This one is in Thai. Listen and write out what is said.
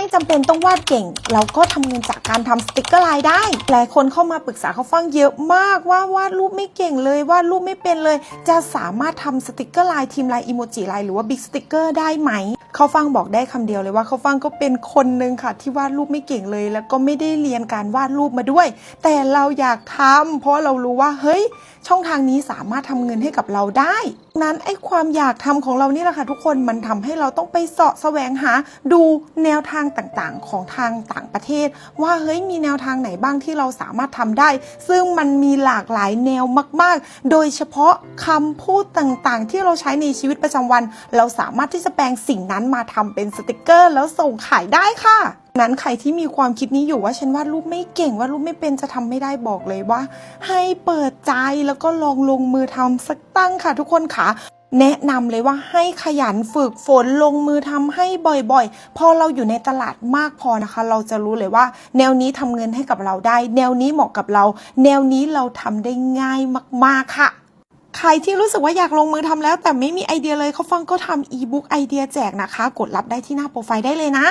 ไม่จำเป็นต้องวาดเก่ง เราก็ทำเงินจากการทำสติกเกอร์ไลน์ได้ หลายคนเข้ามาปรึกษาเขาฟังเยอะมากว่าวาดรูปไม่เก่งเลยวาดรูปไม่เป็นเลย จะสามารถทำสติกเกอร์ไลน์ทีมไลน์อีโมจิไลน์หรือว่าบิ๊กสติกเกอร์ได้ไหม เขาฟังบอกได้คำเดียวเลยว่าเขาฟังก็เป็นคนหนึ่งค่ะที่วาดรูปไม่เก่งเลย แล้วก็ไม่ได้เรียนการวาดรูปมาด้วย แต่เราอยากทำเพราะเรารู้ว่าเฮ้ย ช่องทางนี้สามารถทำเงินให้กับเราได้ นั้นไอ้ความอยากทำของเรานี่แหละค่ะทุกคนมันทำให้เราต้องไปเสาะแสวงหาดูแนวทางต่างๆ ของทางต่างประเทศ ว่าเฮ้ยมีแนวทางไหนบ้างที่เราสามารถทำได้ ซึ่งมันมีหลากหลายแนวมาก ๆ โดยเฉพาะคำพูดต่างๆ ที่เราใช้ในชีวิตประจำวัน เราสามารถที่จะแปลงสิ่งนั้นมาทำเป็นสติกเกอร์ แล้วส่งขายได้ค่ะนั้นใครที่มีความคิดนี้อยู่ว่าฉันวาดรูปไม่เก่งวาดรูปไม่เป็นจะทำไม่ได้บอกเลยว่า ให้เปิดใจแล้วก็ลองลงมือทำสักตั้งค่ะทุกคนค่ะ แนะนำเลยว่าให้ขยันฝึกฝนลงมือทำให้บ่อยๆ พอเราอยู่ในตลาดมากพอนะคะ เราจะรู้เลยว่า แนวนี้ทำเงินให้กับเราได้ แนวนี้เหมาะกับเรา แนวนี้เราทำได้ง่ายมากๆค่ะใครที่รู้สึกว่าอยากลงมือทำแล้ว แต่ไม่มีไอเดียเลยเขาฟังก็ทำอีบุ๊กไอเดียแจกนะคะ กดรับได้ที่หน้าโปรไฟล์ได้เลยนะ